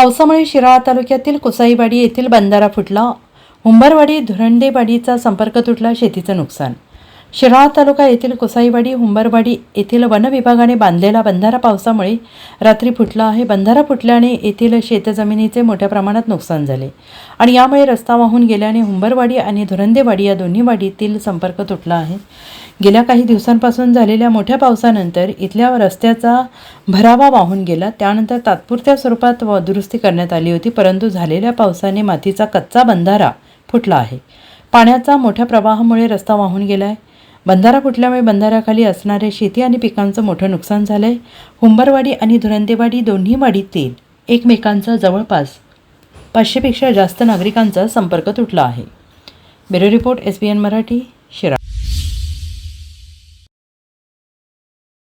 पावसामुळे शिराळा तालुक्यातील कुसाईवाडी येथील बंधारा फुटला. हुंबरवाडी धुरंडेवाडीचा संपर्क तुटला शेतीचं नुकसान शिराळा तालुका येथील कुसाईवाडी हुंबरवाडी येथील वन विभागाने बांधलेला बंधारा पावसामुळे रात्री फुटला आहे. बंधारा फुटल्याने येथील शेतजमिनीचे मोठ्या प्रमाणात नुकसान झाले आणि यामुळे रस्ता वाहून गेल्याने हुंबरवाडी आणि धुरंदेवाडी या दोन्ही वाडीतील संपर्क तुटला आहे. गेल्या काही दिवसांपासून झालेल्या मोठ्या पावसानंतर इथल्या रस्त्याचा भरावा वाहून गेला. त्यानंतर तात्पुरत्या स्वरूपात व दुरुस्ती करण्यात आली होती परंतु झालेल्या पावसाने मातीचा कच्चा बंधारा फुटला आहे. पाण्याचा मोठ्या प्रवाहामुळे रस्ता वाहून गेला आहे बंधारा फुटल्यामुळे बंधाऱ्याखाली असणाऱ्या शेती आणि पिकांचं मोठं नुकसान झालं आहे हुंबरवाडी आणि धुरंदेवाडी दोन्ही वाडीतील एकमेकांचा जवळपास पाचशेपेक्षा जास्त नागरिकांचा संपर्क तुटला आहे. Bureau report S B N Marathi शिरा.